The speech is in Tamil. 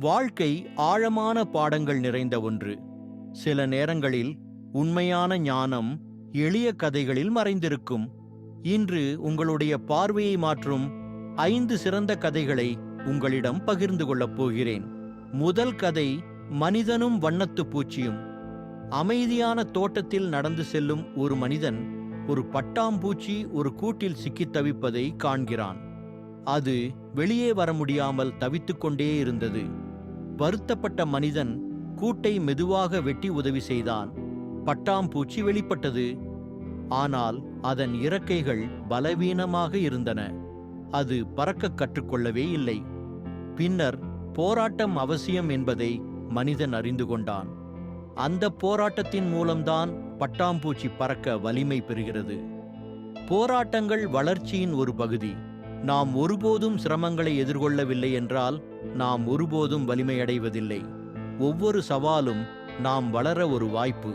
வாழ்க்கை ஆழமான பாடங்கள் நிறைந்த ஒன்று. சில நேரங்களில் உண்மையான ஞானம் எளிய கதைகளில் மறைந்திருக்கும். இன்று உங்களுடைய பார்வையை மாற்றும் ஐந்து சிறந்த கதைகளை உங்களிடம் பகிர்ந்து கொள்ளப் போகிறேன். முதல் கதை மனிதனும் வண்ணத்துப் பூச்சியும். அமைதியான தோட்டத்தில் நடந்து செல்லும் ஒரு மனிதன் ஒரு பட்டாம்பூச்சி ஒரு கூட்டில் சிக்கித் தவிப்பதை காண்கிறான். அது வெளியே வர முடியாமல் தவித்துக்கொண்டே இருந்தது. வருத்தப்பட்ட மனிதன் கூட்டை மெதுவாக வெட்டி உதவி செய்தான். பட்டாம்பூச்சி வெளிப்பட்டது. ஆனால் அதன் இறக்கைகள் பலவீனமாக இருந்தன. அது பறக்கக் கற்றுக்கொள்ளவே இல்லை. பின்னர் போராட்டம் அவசியம் என்பதை மனிதன் அறிந்து கொண்டான். அந்த போராட்டத்தின் மூலம்தான் பட்டாம்பூச்சி பறக்க வலிமை பெறுகிறது. போராட்டங்கள் வளர்ச்சியின் ஒரு பகுதி. நாம் ஒருபோதும் சிரமங்களை எதிர்கொள்ளவில்லை என்றால் நாம் ஒருபோதும் வலிமையடைவதில்லை. ஒவ்வொரு சவாலும் நாம் வளர ஒரு வாய்ப்பு.